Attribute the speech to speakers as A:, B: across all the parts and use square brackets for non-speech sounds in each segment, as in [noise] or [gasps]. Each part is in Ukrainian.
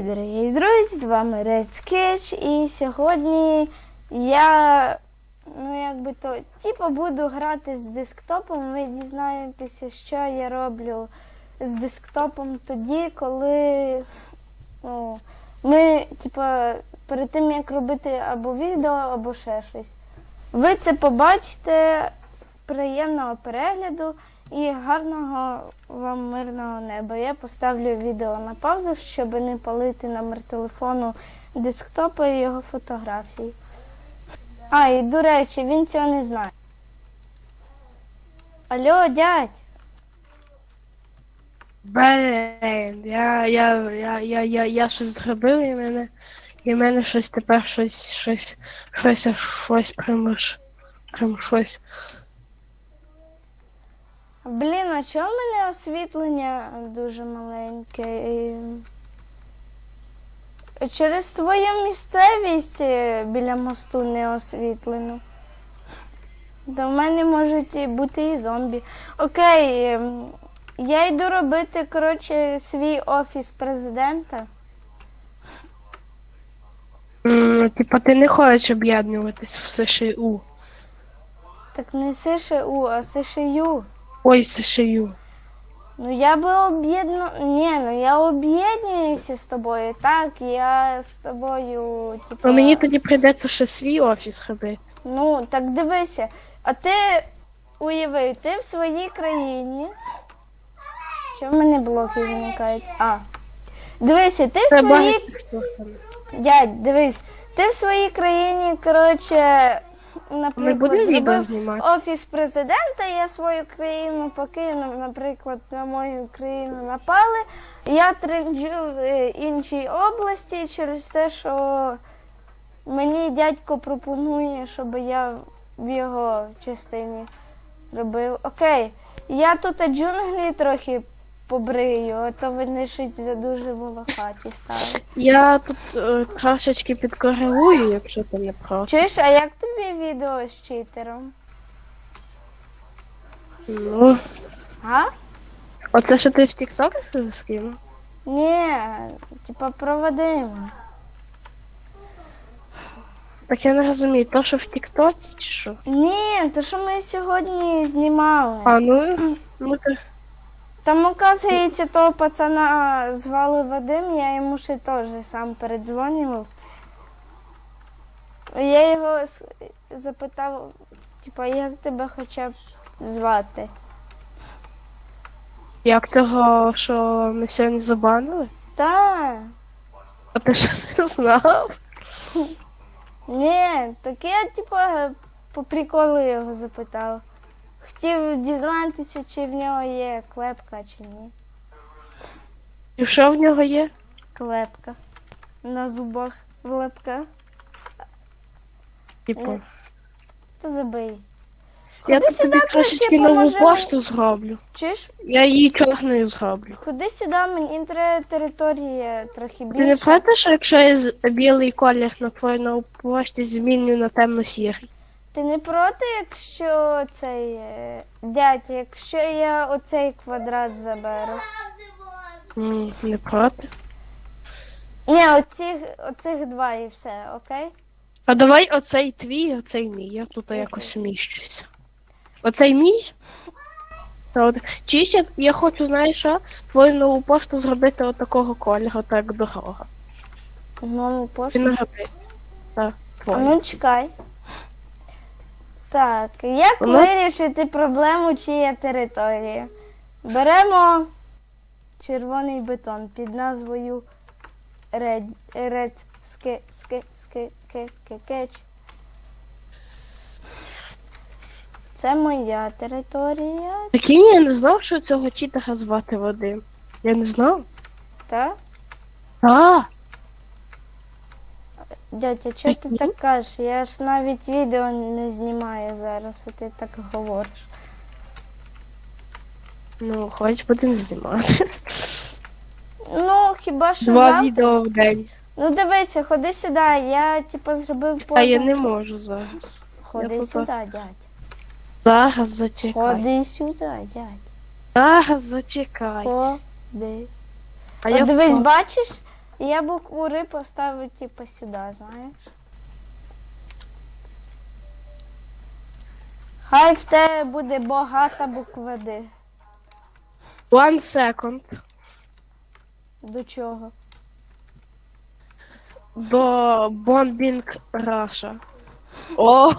A: Привіт, дорогі друзі! З вами Red Sketch і сьогодні я ну якби то типу буду грати з десктопом. Ви дізнаєтеся, що я роблю з десктопом тоді, коли ну, ми, типу, перед тим як робити або відео, або ще щось. Ви це побачите. Приємного перегляду і гарного вам мирного неба. Я поставлю відео на паузу, щоб не палити номер телефону десктопа і його фотографії. А, і до речі, він цього не знає. Алло, дядь,
B: Блін, я, я, я, я, я, я щось зробив і мене, і мене щось тепер щось, щось, щось, щось прямо ж, прям щось.
A: Блін, а чого в мене освітлення дуже маленьке? Через твою місцевість е, біля мосту не освітлено. В мене можуть бути і зомбі. Окей, ем, я йду робити, коротше, свій офіс президента.
B: Типа ти не хочеш об'єднуватись в США.
A: Так не СШУ, а США.
B: Ой, США.
A: Ну я би об'єдну. Ні, ну я об'єднуюся з тобою. Так, я з тобою, типу.
B: Ну мені тоді прийдеться ще свій офіс робити.
A: Ну, так дивися. А ти уяви, ти в своїй країні. Що в мене блоки зникають? А. Дивися, ти в
B: Це
A: своїй. Дядь, дивись, ти в своїй країні, коротше, наприклад,
B: відео знімати.
A: офіс президента, я свою країну покинув, наприклад, на мою країну напали. Я тренджу в е, іншій області через те, що мені дядько пропонує, щоб я в його частині робив. Окей, я тут джунглі трохи побрию, а то вони щось за дуже волохаті стали.
B: Я тут е, трошечки підкоригую, якщо ти не проти.
A: Чуєш, а як тобі відео з читером?
B: Ну,
A: А?
B: оце що ти в TikTok скинув?
A: Ні, типа про Вадима.
B: Так я не розумію, то що в TikTok чи що?
A: Ні, то що ми сьогодні знімали.
B: А, ну, ну то
A: Там, оказується, того пацана звали Вадим, я йому ще теж сам передзвонював. Я його запитав, типа, як тебе хоча б звати?
B: Як того, що ми сьогодні забанили?
A: Та,
B: А ти що не знав?
A: ні, так я, типа, по приколу його запитав. Хотів дізнатися, чи в нього є клепка, чи ні.
B: І що в нього є?
A: Клепка. На зубах в лапках.
B: Типу,
A: Та забий.
B: я
A: Ходи сюди,
B: тобі
A: краще
B: трошечки нову пошту зроблю.
A: Чуєш?
B: Я її чорною зроблю.
A: Ходи сюди, мені треба територія трохи
B: Ти не
A: більше.
B: проти, що якщо я з- білий колір на твоїй новій пошті зміню на темно-сірий?
A: Ти не проти, якщо цей е, дядь, якщо я оцей квадрат заберу?
B: М, Не проти.
A: Ні, оцих, оцих два і все, окей?
B: А давай оцей твій, оцей мій. Я тут якось вміщуся. Оцей мій? Чи ще я хочу, знаєш що, твою нову пошту зробити отакого кольору, так дорога.
A: Ну,
B: Ти
A: пошту.
B: не робити. Так,
A: А ну чекай. Так, як
B: Ну?
A: вирішити проблему, чия територія? Беремо червоний бетон під назвою Red, Red Ski, Ski, Ski, Ski, Ski, Catch. Це моя територія,
B: Прикинь, я не знав, що цього читера звати Вадим. Я не знав.
A: так?
B: А,
A: Дядя, чого ти так кажеш? Я ж навіть відео не знімаю зараз, а ти так говориш.
B: ну, хоч будемо знімати.
A: Ну, хіба що
B: Два
A: завтра?
B: відео в день.
A: Ну дивися, ходи сюди. Я типу зробив позу.
B: А я не можу зараз.
A: Ходи
B: я
A: сюди,
B: попа-
A: дядь.
B: Зараз зачекай.
A: Ходи сюди, дядь.
B: Зараз зачекай.
A: Ходи.
B: А
A: От
B: я
A: дивись,
B: впав.
A: бачиш? І я букву Р поставив, типу, сюди, знаєш. Хай в тебе буде багата буква Д.
B: One second.
A: До чого?
B: До Bombing Russia. О!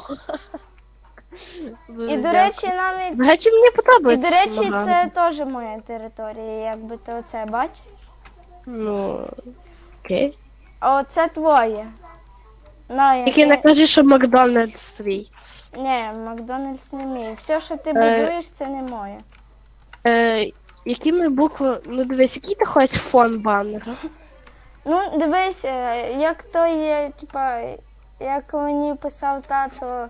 A: І, до речі, навіть.
B: До речі, мені
A: І,
B: подобається.
A: до речі, це теж моя територія, якби ти оце бачиш.
B: Ну. Окей.
A: Оце твоє. На, я
B: Тільки не кажи, що Макдональдс твій.
A: Ні, Макдональдс не мій. Все, що ти
B: Е.
A: будуєш, це не моє.
B: Е, якими буквами. Ну дивись, який ти хочеш фон баннера?
A: Ну, дивись, е, як то є, типа, як мені писав тато,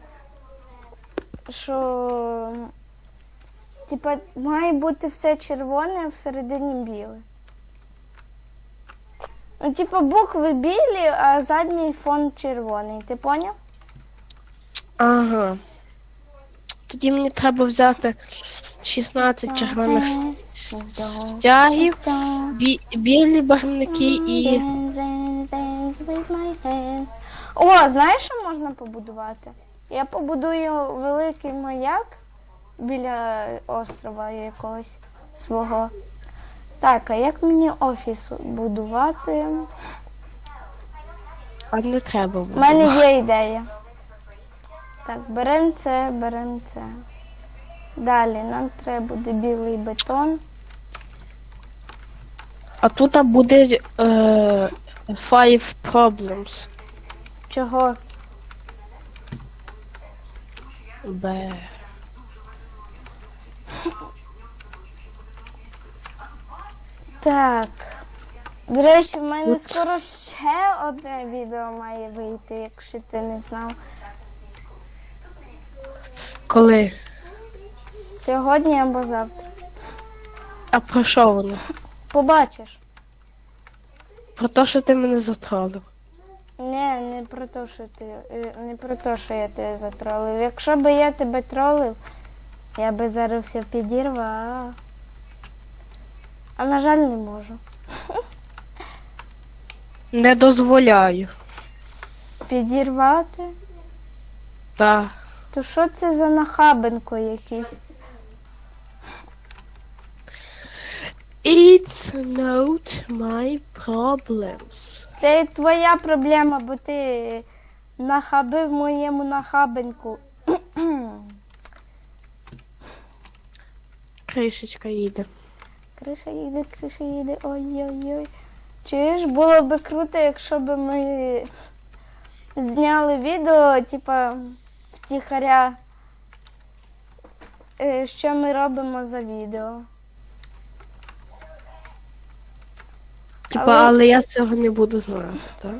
A: що типа має бути все червоне, а всередині біле. Ну, типа, букви білі, а задній фон червоний. Ти поняв?
B: Ага. Тоді мені треба взяти 16 червоних с- с- стягів, бі- білі барвники і.
A: О, знаєш, що можна побудувати? Я побудую великий маяк біля острова якогось свого. Так, а як мені офіс будувати?
B: А не треба
A: У мене є ідея. Так, беремо це, беремо це. Далі нам треба буде білий бетон.
B: А тут буде е, Five Problems.
A: Чого?
B: Б.
A: Так. До речі, в мене скоро ще одне відео має вийти, якщо ти не знав.
B: Коли?
A: Сьогодні або завтра.
B: А про що воно?
A: Побачиш.
B: Про те, що ти мене затролив.
A: Ні, не про те, що ти е, не про те, що я тебе затролив. Якщо би я тебе тролив, я би зараз все підірвав. А на жаль, не можу.
B: Не дозволяю.
A: Підірвати?
B: Так.
A: То що це за нахабенко якийсь?
B: It's not my problems.
A: Це твоя проблема, бо ти нахабив моєму нахабеньку.
B: Кришечка їде.
A: Криша їде, криша їде, ой-ой-ой. Чуєш, було би круто, якщо б ми зняли відео, типа, втіхаря, е, що ми робимо за відео.
B: Типа,
A: Але-
B: але я цього не буду знати, так?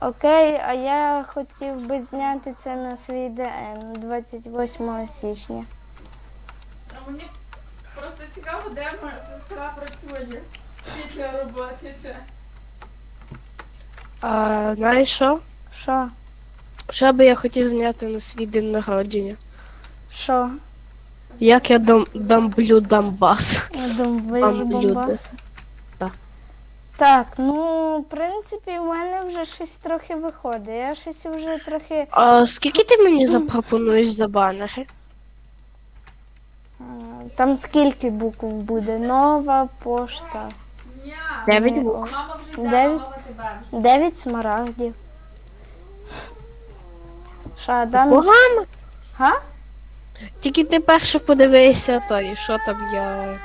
A: Окей, а я хотів би зняти це на свій ДН 28 січня.
C: Просто цікаво, де моя сестра працює після роботи ще.
B: А знаєш що?
A: Що?
B: Що би я хотів зняти на свій день народження?
A: Що?
B: Як я дам, дамблю Донбас. Люди. Так.
A: Так, ну, в принципі, в мене вже щось трохи виходить. Я щось вже трохи.
B: А скільки ти мені запропонуєш за банери?
A: Там скільки букв буде? Нова пошта.
B: Дев'ять букв.
A: Дев'ять? Дев'ять смарагдів. Дам?
B: Погано.
A: Га?
B: Тільки ти перше подивися, то і що там я.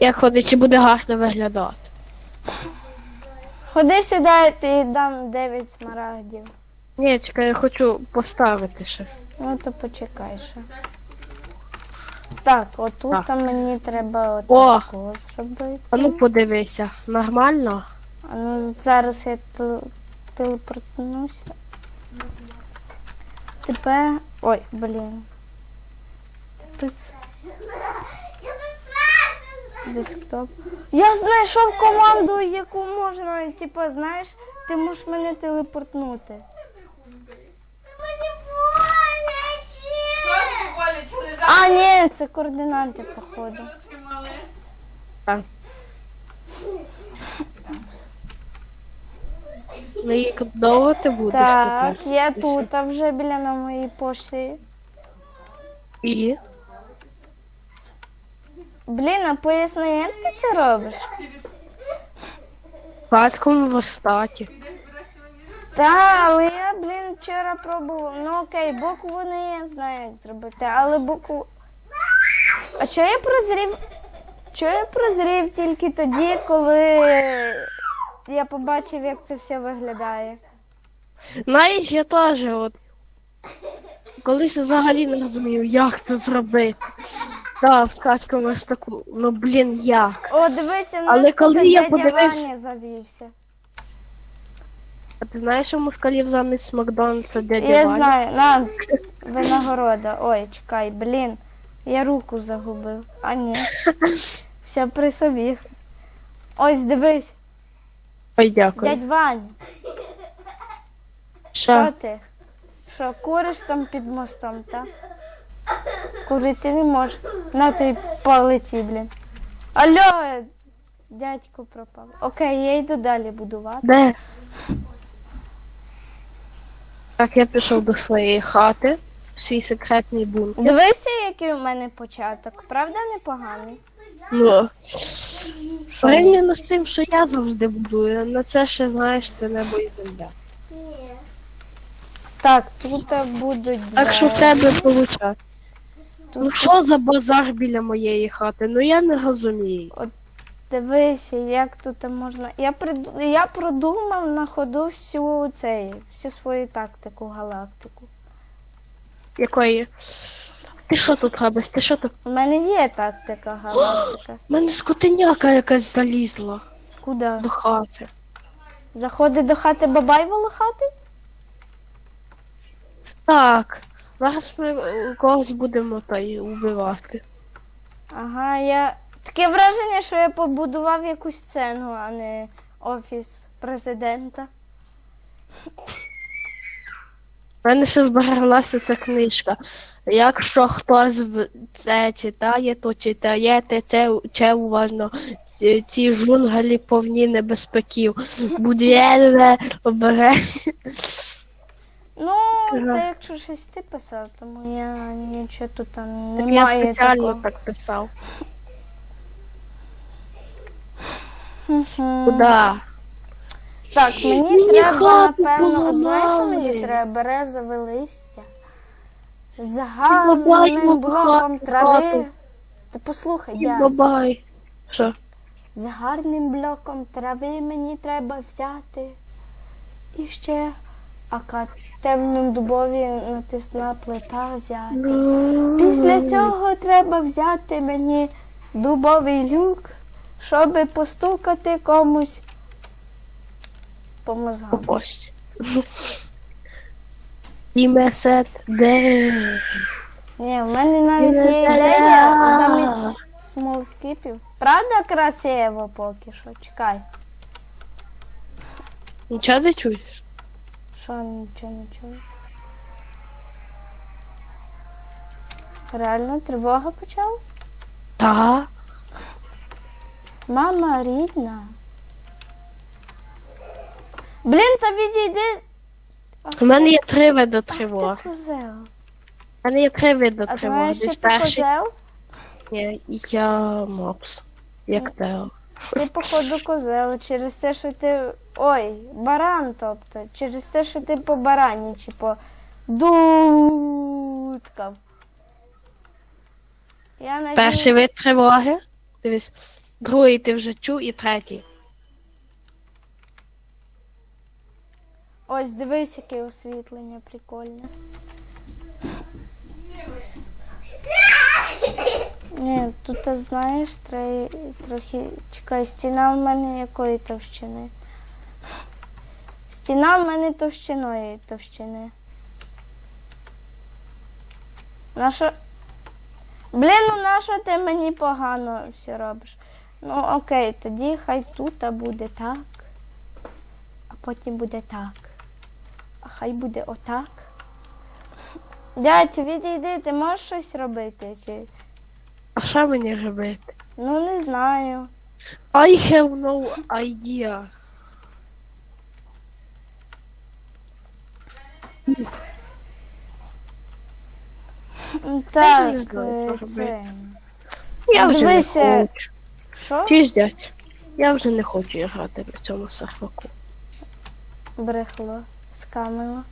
B: Як ходить, чи буде гарно виглядати.
A: Ходи сюди, ти дам дев'ять смарагдів.
B: Ні, чекай, я хочу поставити ще.
A: Ну то почекай ще. Так, отут
B: Так.
A: там мені треба
B: О!
A: зробити.
B: А ну подивися, нормально?
A: А ну зараз я тел- телепортнуся. Тепер. Ой, блін. Тепер. с- Десктоп. Я знайшов команду, яку можна, типу, знаєш, ти можеш мене телепортнути.
C: Тобі боляче лежати?
A: А, ні, це координати, походу.
B: Так. Ну і як довго ти будеш
A: Так,
B: тепер?
A: я тут, а вже біля на моїй пошті.
B: І?
A: Блін, а поясни, як ти це робиш?
B: В батькому верстаті.
A: Та, але я, блін, вчора пробував. Ну окей, букву не я знаю, як зробити, але букву. А чого я прозрів? Чого я прозрів тільки тоді, коли я побачив, як це все виглядає?
B: Знаєш, я теж от колись взагалі не розумів, як це зробити. Так, в скачкому верстаку. Ну блін, як?
A: О, дивися, на
B: Але коли я подивився-
A: завівся.
B: А ти знаєш, що москалів замість Макдональдса дядя
A: Я
B: Ваня?
A: знаю, на винагорода. Ой, чекай, блін. Я руку загубив. А ні. [laughs] Все при собі. Ось дивись,
B: Ой, дякую.
A: дядь Вань,
B: Що?
A: що ти? Що, куриш там під мостом, так? Курити не можеш. На той палиці, блін. Алло, дядько пропав. Окей, я йду далі будувати.
B: Де? Так, я пішов до своєї хати, в свій секретний бункер.
A: Дивися, який у мене початок. Правда непоганий?
B: Ну, порівняно з тим, що я завжди будую, на це ще знаєш, це небо і земля.
A: Так, тут будуть.
B: Так що в тебе виходить. Ну що за базар біля моєї хати? Ну я не розумію.
A: Дивися, як тут можна. Я прид... я продумав на ходу всю цей, всю свою тактику галактику.
B: Якої? Ти що тут робиш? Ти що тут?
A: У мене є тактика [gasps] галактика.
B: У мене скотиняка якась залізла
A: Куди?
B: до хати.
A: Заходить до хати бабай волохати?
B: Так. Зараз ми е, когось будемо той убивати.
A: Ага, я. Таке враження, що я побудував якусь сцену, а не офіс президента.
B: У мене ще збереглася ця книжка. Якщо хтось це читає, то читаєте це, це уважно. Ці, ці джунглі повні небезпеків. Буде обере.
A: Ну, це якщо щось ти писав, тому я нічого тут там
B: Так
A: немає.
B: я спеціально
A: такого.
B: так писав. Куда?
A: Так, мені
B: Мені
A: треба,
B: хату
A: напевно, от знаєш, що мені
B: поламали.
A: треба березове листя. З гарним
B: бабай,
A: блоком
B: хату.
A: трави. Ти послухай, я.
B: Бабай. Що?
A: З гарним блоком трави мені треба взяти. І ще ака темним дубові натисна плита взяти. Після цього треба взяти мені дубовий люк, щоб постукати комусь по мозгам.
B: Попасть. Імесет де.
A: Ні, в мене навіть є ідея замість смолскіпів. Правда красиво поки що? Чекай.
B: Нічого не чуєш?
A: Що нічого не чую. Реально тривога почалась?
B: Та.
A: Мама рідна. Блін, та відійди.
B: У мене є три види тривог. У мене є три види
A: А
B: тривог.
A: знаєш,
B: Десь
A: ти
B: перший.
A: козел?
B: Ні, я мопс. Як Тео.
A: Ти, походу, козел. Через те, що ти. Ой, баран, тобто. Через те, що ти по барані чи по дудкам. Я надіюсь...
B: Перший вид тривоги. Дивись. Другий ти вже чув і третій.
A: Ось дивись, яке освітлення прикольне. Ні, тут ти знаєш, треба трохи. Чекай, стіна в мене якої товщини? Стіна в мене товщиною товщини. Наша. Блін, ну нащо ти мені погано все робиш? Ну окей, тоді хай тут буде так а потім буде так. А хай буде отак. Дядь, відійди, ти можеш щось робити? Чи...
B: А що мені робити?
A: Ну не знаю.
B: I have no idea.
A: Так, е.
B: Я вже не хочу.
A: Що?
B: Піздять. Я вже не хочу грати на цьому серваку.
A: Брехло. Скамило.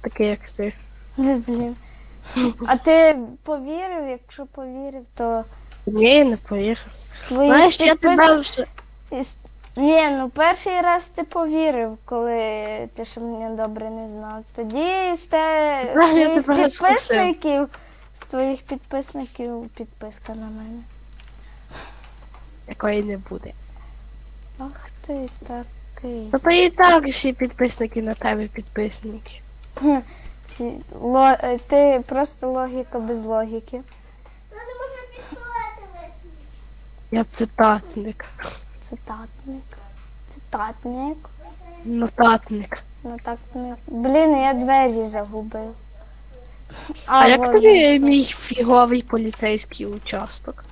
B: Таке як ти.
A: Блін. А ти повірив? Якщо повірив, то
B: Ні, не поїхав.
A: з
B: Знаєш, я тебе вже.
A: Ні, ну перший раз ти повірив, коли ти ще мене добре не знав. Тоді з те з твоїх підписників, з твоїх підписників підписка на мене.
B: Якої не буде.
A: Ах ти такий.
B: Та то і так всі підписники на тебе підписники.
A: Хм, всі- ло- е, Ти просто логіка без логіки.
B: Я цитатник.
A: Цитатник. Цитатник.
B: Нотатник.
A: Ну так не. Блін, я двері загубив.
B: А, як
A: вон
B: тобі мій фіговий поліцейський участок?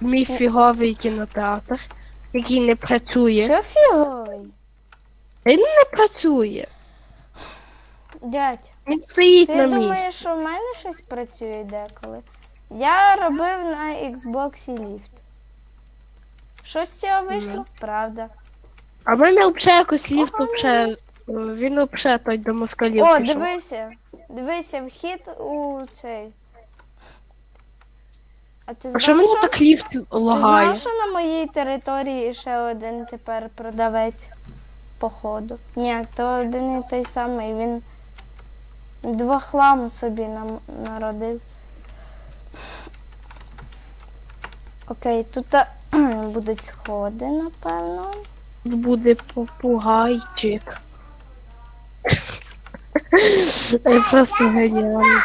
B: Мій фіговий кінотеатр, який не працює.
A: Що фіговий?
B: Він не працює.
A: Дядь,
B: Він стоїть
A: ти
B: на
A: думаєш,
B: місці.
A: що в мене щось працює деколи? Я робив на Xbox ліфт. Що з цього вийшло? Правда.
B: А в мене взагалі якось ліфт взагалі, він взагалі той до москалів
A: О,
B: пішов.
A: дивися. Дивися, вхід у цей. А ти
B: А що мене
A: що?
B: так ліфт
A: Ти
B: лагає?
A: знав, що на моїй території ще один тепер продавець походу? Ні, то один і той самий. Він два хламу собі нам народив. Окей, тут а, [clears throat] будуть сходи, напевно.
B: Тут буде попугайчик. [laughs] Це просто геніально.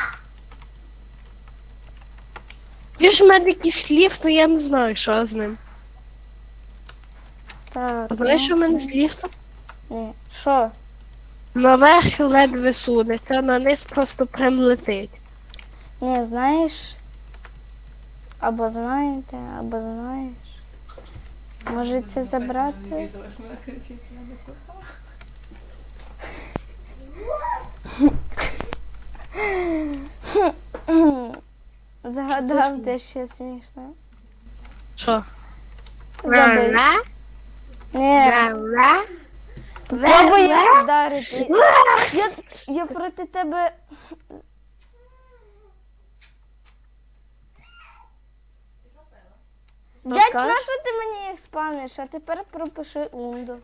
B: Ж в мене якийсь ліфт, але я не знаю, що з ним.
A: Так.
B: А знаєш,
A: ну,
B: що в мене з ліфтом?
A: Ні. Що?
B: Наверх ледве сунеться, на низ просто прям летить.
A: Ні, знаєш. Або знаєте, або знаєш. Може це забрати? [laughs] [laughs] Загадав те ще смішно.
B: Що?
A: Забий. Ні, пробуй їх вдарити. Я, я проти тебе. Дядь, на що ти мені їх спавниш? А тепер пропиши унду.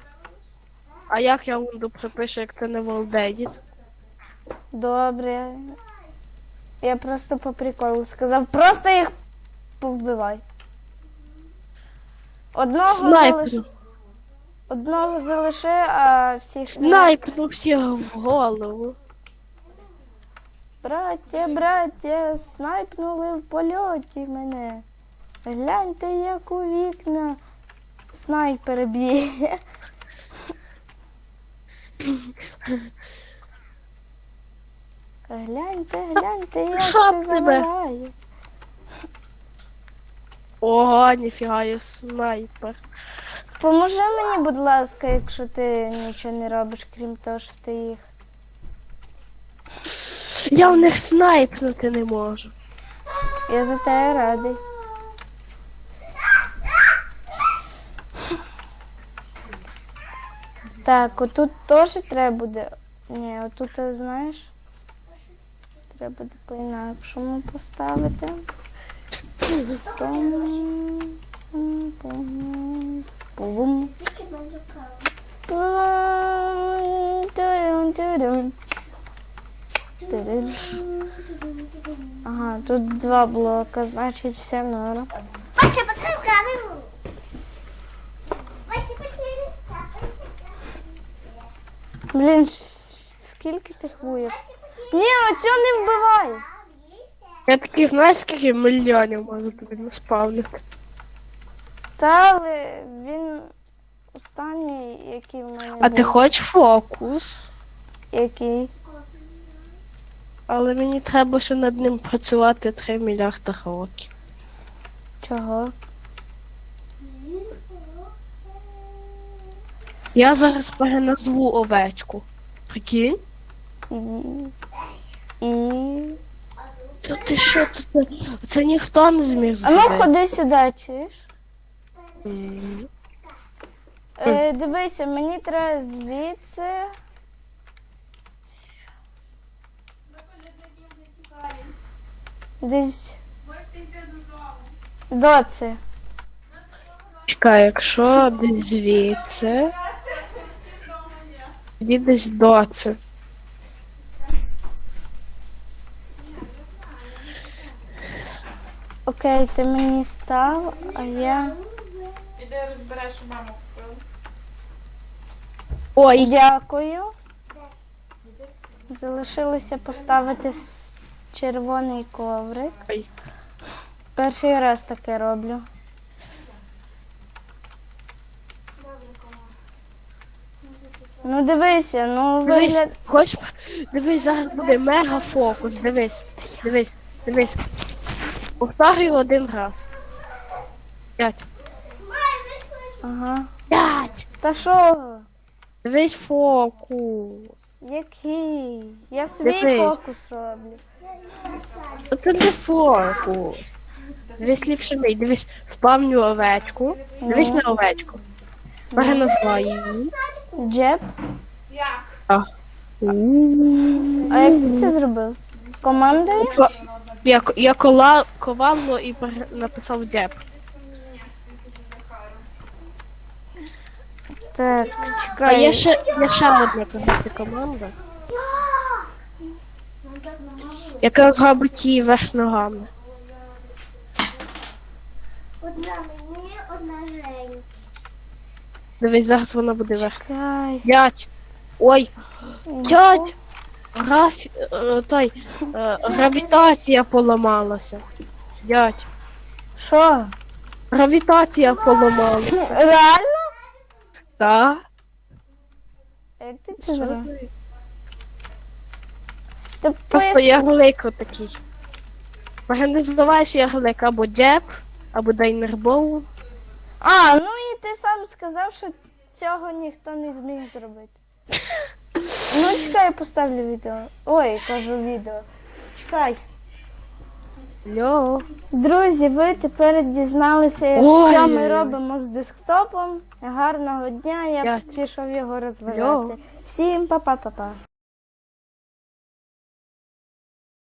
B: А як я унду припишу, як це не Волдедіс?
A: Добре. Я просто по приколу сказав, просто їх повбивай. Одного залиш...
B: Снайпну.
A: Одного залиши, а всіх.
B: Снайпну всіх в голову.
A: Браття, браття, снайпнули в польоті мене. Гляньте, як у вікна снайпер б'є. [laughs] Гляньте, гляньте, як
B: Що
A: це
B: тебе?
A: завирає.
B: Ого, ніфіга, я снайпер.
A: Поможи мені, будь ласка, якщо ти нічого не робиш, крім того, що ти їх.
B: Я в них снайпнути не можу.
A: Я за тебе радий. Так, отут теж треба буде. Ні, отут, ти знаєш, треба буде по-інакшому поставити. Ага, тут два блока, значить все норм.
D: Ваша подсказка.
A: Блін, скільки тих вуєк? Ні, оцю не вбивай.
B: Я такий, знаєш, скільки мільйонів можу тобі наспавнити.
A: Та але він останній, який в мене
B: А
A: був.
B: ти хочеш фокус?
A: Який?
B: Але мені треба ще над ним працювати 3 мільярди років.
A: Чого?
B: Я зараз переназву овечку. Прикинь?
A: І.
B: Та ти що це? Це ніхто не зміг
A: А ну
B: зробити.
A: ходи сюди, чуєш?
B: М.
A: Е, дивися, мені треба звідси. Десь доці.
B: Чекай, якщо десь звідси, тоді десь доці.
A: Окей, ти мені став, а я.
C: Іди розбереш, що мама купила.
B: Ой,
A: Дякую. Залишилося поставити с- червоний коврик.
B: Ой.
A: Перший раз таке роблю. Ну дивися, ну
B: дивись,
A: вигляд.
B: хоч дивись, зараз буде мега фокус. Дивись, дивись, дивись. Повторюю один раз. П'ять.
A: Ага.
B: П'ять.
A: Та що?
B: Дивись фокус.
A: Який? Я свій
B: Дивись.
A: фокус роблю.
B: Та Це не фокус. Дивись ліпше мій, дивись, спавню овечку. Дивись на овечку. Переназивай її.
A: Джеб.
C: Як?
A: А як ти це зробив? Командою?
B: Ко- Я, я кола, ковално і написав джеб.
A: Так,
B: А
A: чекай.
B: є ще, є ще одна погана команда. Яка зробить її верх ногами.
D: Одна мені, одна Жень.
B: Дивись, зараз вона буде верх. Дядь! Ой! Дядь! Граф... е, той, е, гравітація поламалася. Дядь,
A: Що?
B: гравітація поламалася.
A: Реально?
B: Так?
A: Як ти це зробив?
B: Просто ярлик отакий. Може називаєш ярлик або джеб, або дайнербоу.
A: А, ну і ти сам сказав, що цього ніхто не зміг зробити. [laughs] Ну, чекай, я поставлю відео. Ой, кажу відео. Чекай.
B: Йо.
A: Друзі, ви тепер дізналися,
B: Ой.
A: що ми робимо з десктопом. Гарного дня, я пішов його розвивати. Всім па-па-па-па.